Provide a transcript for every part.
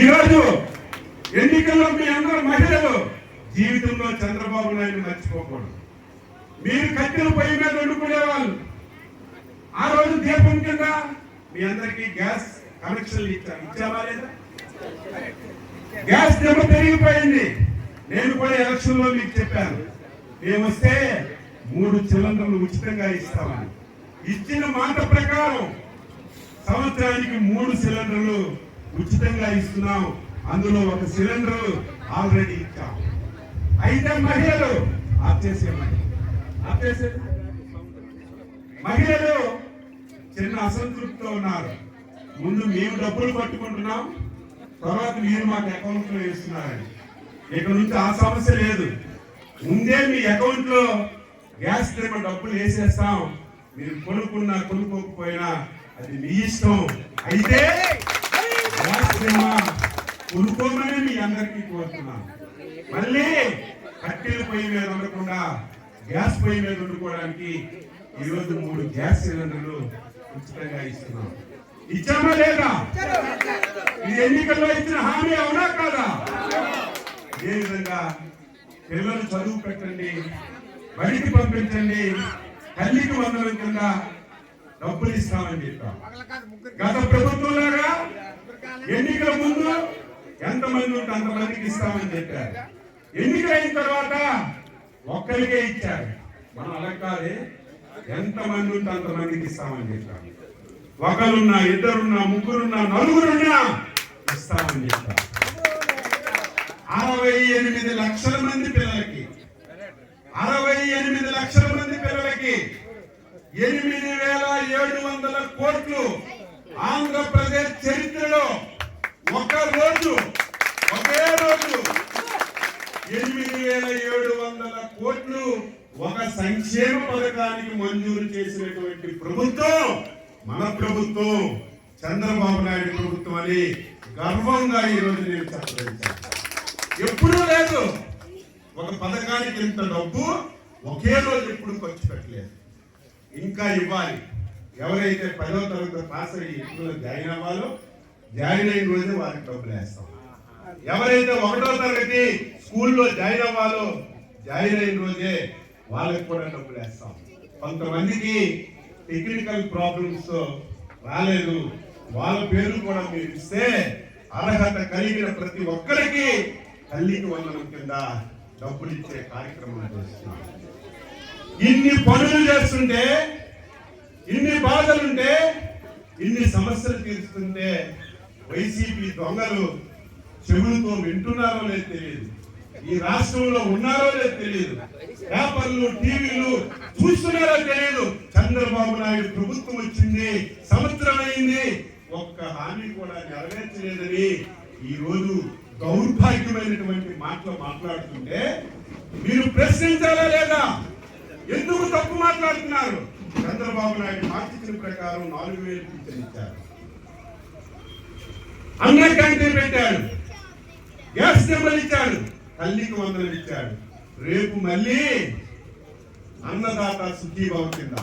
ఈరోజు ఎన్నికల్లో మీ అందరు మహిళలు జీవితంలో చంద్రబాబు నాయుడు మర్చిపోకూడదు. మీరు కట్టెల పొయ్యి మీద వండుకునేవాళ్ళు. ఆ రోజు దీపం కింద మీ అందరికీ గ్యాస్ కనెక్షన్లు ఇచ్చారు. ఇచ్చావా లేదా? గ్యాస్ ధర పెరిగిపోయింది. నేను కూడా ఎలక్షన్లో మీకు చెప్పాను. మేము వస్తే మూడు సిలిండర్లు ఉచితంగా ఇస్తామని. ఇచ్చిన మాట ప్రకారం సంవత్సరానికి మూడు సిలిండర్లు ఉచితంగా ఇస్తున్నాం. అందులో ఒక సిలిండర్ ఆల్రెడీ ఇచ్చాం అయితే మహిళలు ఆపేసేయమని ఆపేసే మహిళలు చిన్న అసంతృప్తితో ఉన్నారు. ముందు మేము డబ్బులు పట్టుకుంటున్నాం తర్వాత మీరు మాకు అకౌంట్లో వేస్తున్నారని. ఇక నుంచి ఆ సమస్య లేదు. ముందే మీ అకౌంట్లో గ్యాస్ సిలిండర్ డబ్బులు వేసేస్తాం. మీరు కొనుక్కున్నా కొనుక్కోకపోయినా అది మీ ఇష్టం. అయితే గ్యాస్ కొనుక్కోమని మీ అందరికీ కోరుతున్నాను. మళ్ళీ కట్టెల పొయ్యి మీద ఉండకుండా గ్యాస్ పొయ్యి మీద వండుకోవడానికి ఈరోజు మూడు గ్యాస్ సిలిండర్లు ఉచితంగా ఇస్తున్నాం. ఇచ్చామా లేదా? ఇది ఎన్నికల్లో ఇచ్చిన హామీ అవునా కాదా? ఏ విధంగా పిల్లలు చదువు పెట్టండి బయటికి పంపించండి తల్లికి వందనం కింద డబ్బులు ఇస్తామని చెప్పాం. గత ప్రభుత్వం లాగా ఎన్నికల ముందు ఎంతమంది ఉంటే అంతమందికి ఇస్తామని చెప్పారు. ఎన్నికలైన తర్వాత ఒక్కరికే ఇచ్చారు. మనం అలా కాదే ఎంతమంది ఉంటే అంతమందికి ఇస్తామని చెప్పారు. ఒకరున్నా ఇద్దరున్నా ముగ్గురున్నా నలుగురున్నా ఇస్తామని చెప్పారు. అరవై ఎనిమిది లక్షల మంది పిల్లలకి అరవై ఎనిమిది లక్షల మంది పిల్లలకి ఎనిమిది వేల ఏడు వందల కోట్లు ఆంధ్రప్రదేశ్ చరిత్రలో ఒక రోజు ఒకే రోజు ఎనిమిది వేల ఏడు వందల కోట్లు ఒక సంక్షేమ పథకానికి మంజూరు చేసినటువంటి ప్రభుత్వం మన ప్రభుత్వం చంద్రబాబు నాయుడు ప్రభుత్వం అని గర్వంగా ఈ రోజు నేను చెప్పగలిగాను ఎప్పుడూ లేదు. ఒక పథకానికి ఇంత డబ్బు ఒకే రోజు ఎప్పుడు ఖర్చు పెట్టలేదు. ఇంకా ఇవ్వాలి. ఎవరైతే పదో తరగతి పాస్ అయ్యి ఇప్పుడు జాయిన్ అవ్వాలో జాయిన్ అయిన రోజే వారికి డబ్బులు వేస్తాం. ఎవరైతే ఒకటో తరగతి స్కూల్లో జాయిన్ అవ్వాలో జాయిన్ అయిన రోజే వాళ్ళకి కూడా డబ్బులు వేస్తాం. కొంతమందికి టెక్నికల్ ప్రాబ్లమ్స్ రాలేదు. వాళ్ళ పేరు కూడా మీరు ఇస్తే అర్హత కలిగిన ప్రతి ఒక్కరికి తల్లికి వందనం కింద డబ్బులు ఇచ్చే కార్యక్రమం చేస్తున్నాం. ఇన్ని పనులు చేస్తుంటే ఇన్ని బాధలుంటే ఇన్ని సమస్యలు తీరుస్తుంటే వైసీపీ దొంగలు చెవులతో వింటున్నారో లేదు తెలియదు. ఈ రాష్ట్రంలో ఉన్నారో లేదు తెలియదు. పేపర్లు టీవీలు చూస్తున్నారో తెలియదు. చంద్రబాబు నాయుడు ప్రభుత్వం వచ్చింది సంవత్సరం అయింది ఒక్క హామీ కూడా నెరవేర్చలేదని ఈ రోజు దౌర్భాగ్యమైనటువంటి మాటలు మాట్లాడుతుంటే మీరు ప్రశ్నించాలా లేదా? ఎందుకు తప్పు మాట్లాడుతున్నారు? చంద్రబాబు నాయుడు ఇచ్చిన ప్రకారం నాలుగు వేలు ఇచ్చారు. అన్న క్యాంటీన్ పెట్టాడు గ్యాస్ నెంబర్ ఇచ్చాడు తల్లికి వందలు ఇచ్చాడు రేపు మళ్ళీ అన్నదాత సుఖీభావం కింద.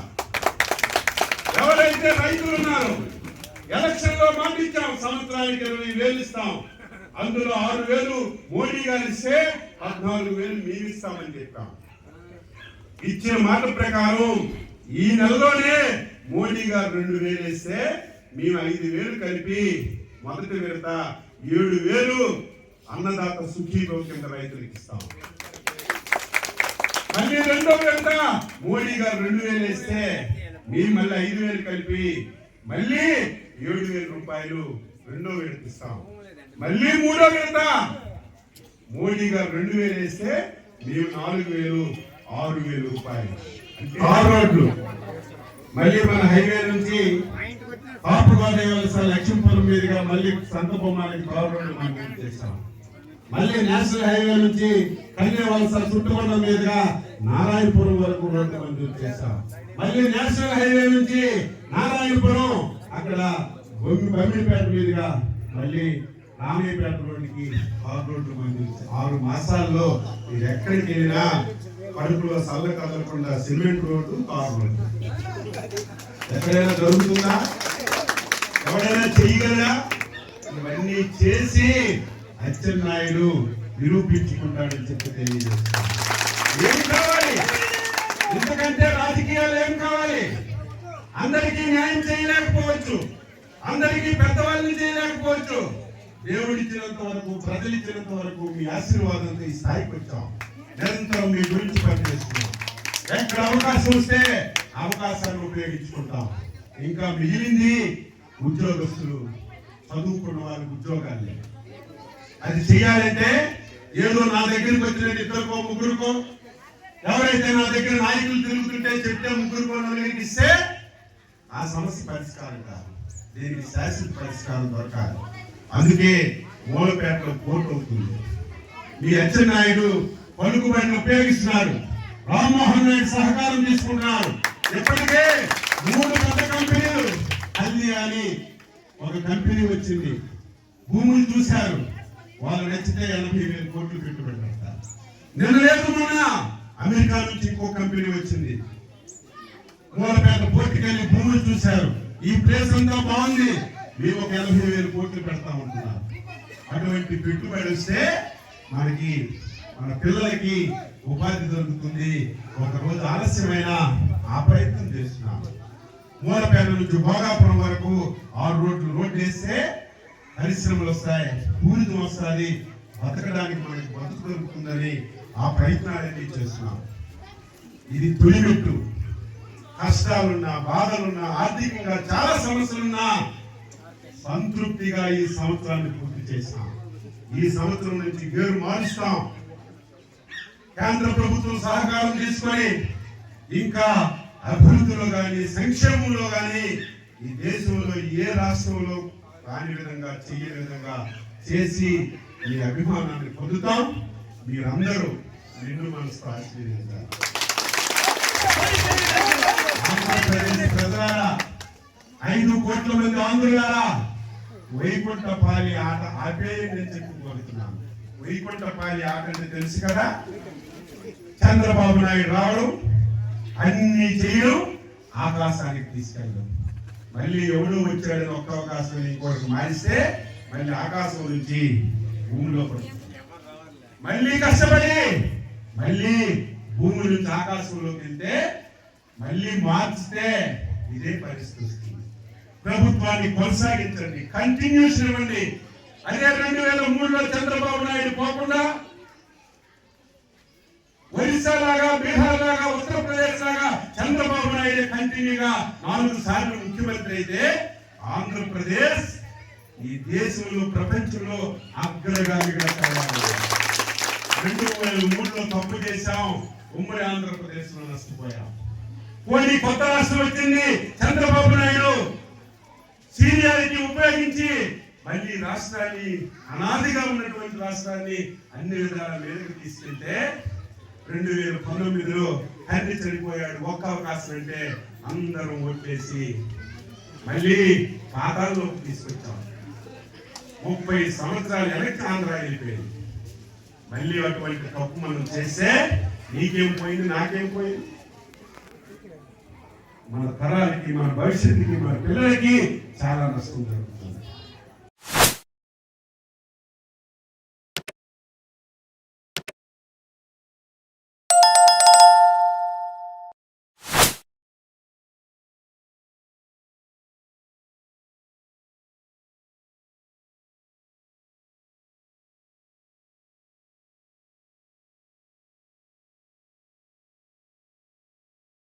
ఎవరైతే రైతులు ఉన్నారు ఎలక్షన్లో మాట ఇచ్చాం సంవత్సరానికి ఇరవై వేలు ఇస్తాం. అందులో ఆరు వేలు మోడీ గారు ఇస్తే పద్నాలుగు వేలు మేము ఇస్తామని చెప్పాం. ఇచ్చిన మాట ప్రకారం ఈ నెలలోనే మోడీ గారు రెండు వేలు వేస్తే మేము ఐదు వేలు కలిపి మొదటి విడత ఏడు వేలు అన్నదాత సుఖీతో కింద రైతులకు ఇస్తాం మళ్ళీ రెండో విడత మోడీ గారు రెండు వేలు వేస్తే మేము మళ్ళీ ఐదు వేలు కలిపి మళ్ళీ ఏడు వేల రూపాయలు రెండో విడత ఇస్తాం మళ్ళీ మూడో విడత మోడీ గారు రెండు వేలు వేస్తే మేము నాలుగు వేలు ఆరు వేలు రూపాయలు తార్ రోడ్లు మళ్ళీ మన హైవే నుంచి కాపు గోదావరి లక్ష్మీపురం మీదుగా మళ్ళీ సంత బొమ్మానికి కారు రోడ్లు మనం చేస్తాం? మళ్ళీ నేషనల్ హైవే నుంచి కన్యవలస చుట్టుకొండ మీదుగా నారాయణపురం వరకు రోడ్డు మంజూరు చేశాం మళ్ళీ నేషనల్ హైవే నుంచి నారాయణపురం అక్కడ బొమ్మి మీదుగా మళ్ళీ రామయ్యపేట రోడ్డుకి ఆరు రోడ్లు మంజూరు ఆరు మాసాల్లో మీరు ఎక్కడికి వెళ్ళినా కడుపులో సల్ల కదలకుండా సిమెంట్ రోడ్డు తారు రోడ్డు ఎక్కడైనా దొరుకుతుందా? ఎవడైనా చేయగలరా ఇవన్నీ చేసి అచ్చెన్నాయుడు నిరూపించుకుంటాడని చెప్పి తెలియజేస్తాను ఏం కావాలి? ఎందుకంటే రాజకీయాలు ఏం కావాలి? అందరికీ న్యాయం చేయలేకపోవచ్చు. అందరికీ పెద్దవాళ్ళని చేయలేకపోవచ్చు. దేవుడిచ్చినంత వరకు ప్రజలు ఇచ్చినంత వరకు మీ ఆశీర్వాదంతో ఈ స్థాయికి వచ్చాం. నిరంతరం మీ గురించి పనిచేస్తున్నాం. ఎక్కడ అవకాశం వస్తే అవకాశాన్ని ఉపయోగించుకుంటాం. ఇంకా మిగిలింది ఉద్యోగస్తులు చదువుకున్న వారికి ఉద్యోగాలే. అది చేయాలంటే ఏదో నా దగ్గరికి వచ్చిన ఇద్దరికో ముగ్గురుకో ఎవరైతే నా దగ్గర నాయకులు తిరుగుతుంటే చెప్తే ముగ్గురుకో నలుగురికి ఇస్తే ఆ సమస్య పరిష్కారం కాదు. దీనికి శాశ్వత పరిష్కారం దొరకాలి. అందుకే మూలపేటలో కోర్టు అవుతుంది. మీ అచ్చెన్నాయుడు పలుకుబడిని ఉపయోగిస్తున్నారు. రామ్మోహన్ రెడ్డి సహకారం తీసుకుంటున్నారు. ఇప్పటికే మూడు పెద్ద కంపెనీలు అల్లి అని ఒక కంపెనీ వచ్చింది. భూములు చూశారు. వాళ్ళు నచ్చితే ఎనభై వేల కోట్లు పెట్టుబడి పెడతారు. నిన్న లేదు మొన్న అమెరికా నుంచి ఇంకో కంపెనీ వచ్చింది. మూలపేట పోర్టుకెళ్ళి భూములు చూశారు. ఈ ప్లేస్ అంతా బాగుంది. మేము ఒక ఎనభై వేల కోట్లు పెడతా ఉంటున్నారు అటువంటి పెట్టుబడి వస్తే మనకి మన పిల్లలకి ఉపాధి దొరుకుతుంది. ఒకరోజు ఆలస్యమైన ఆ ప్రయత్నం చేస్తున్నాం మూలపేట నుంచి భోగాపురం వరకు ఆరు రోడ్లు రోడ్లు వేస్తే పరిశ్రమలు వస్తాయి పూరితం వస్తుంది బతకడానికి మనకి బతుకు దొరుకుతుందని ఆ ప్రయత్నాలన్నీ చేస్తున్నాం. ఇది తొలిమెట్టు. కష్టాలున్నా బాధలున్నా ఆర్థికంగా చాలా సమస్యలున్నా సంతృప్తిగా ఈ సంవత్సరాన్ని పూర్తి చేస్తాం. ఈ సంవత్సరం నుంచి గేరు మారుస్తాం. కేంద్ర ప్రభుత్వం సహకారం తీసుకొని ఇంకా అభివృద్ధిలో కానీ సంక్షేమంలో కానీ ఈ దేశంలో ఏ రాష్ట్రంలో కాని విధంగా చేయని విధంగా చేసి మీ అభిమానాన్ని పొందుతాం. మీరందరూ నిన్ను మనసు ఆశీర్వదించాలి. ఆంధ్రప్రదేశ్ ప్రజలారా ఐదు కోట్ల మంది ఆంధ్రులారా వైకుంఠపాలి ఆట ఆపేయండి అని చెప్పి కోరుతున్నాను వైకుంఠపాలి ఆట అంటే తెలుసు కదా? చంద్రబాబు నాయుడు రావడం అన్ని చేయడం ఆకాశానికి తీసుకెళ్ళడం. మళ్ళీ ఎవడు వచ్చాడని ఒక్క అవకాశం ఇంకోటి మారిస్తే మళ్ళీ ఆకాశం నుంచి భూమిలో మళ్ళీ కష్టపడి మళ్ళీ భూమి నుంచి ఆకాశంలోకి వెళ్తే మళ్ళీ మార్చితే ఇదే పరిస్థితి వస్తుంది. ప్రభుత్వాన్ని కొనసాగించండి కంటిన్యూషన్ ఇవ్వండి అదే రెండు వేల మూడులో చంద్రబాబు నాయుడు పోకుండా కంటిన్యూగా నాలుగు సార్లు ముఖ్యమంత్రి అయితే ఆంధ్రప్రదేశ్ ఈ దేశంలో ప్రపంచంలో అగ్రగామిగా తయారు రెండు వేల మూడులో తప్పు చేశాం ఉమ్మడి ఆంధ్రప్రదేశ్లో నష్టపోయాం. పోనీ కొత్త రాష్ట్రం వచ్చింది చంద్రబాబు నాయుడు సీనియారిటీ ఉపయోగించి మళ్ళీ రాష్ట్రాన్ని అనాదిగా ఉన్నటువంటి రాష్ట్రాన్ని అన్ని విధాల మీదకి తీసుకెళ్తే రెండు వేల పంతొమ్మిదిలో తండ్రి చనిపోయాడు. ఒక్క అవకాశం అంటే అందరం ఓట్లేసి మళ్ళీ పాతాల్లోకి తీసుకొచ్చాం. ముప్పై సంవత్సరాలు వెనక్కి ఆంధ్ర వెళ్ళిపోయింది. మళ్ళీ అటువంటి తప్పు మనం చేస్తే నీకేం పోయింది నాకేం పోయింది? మన తరాలకి మన భవిష్యత్తుకి మన పిల్లలకి చాలా నష్టం జరుగుతుంది.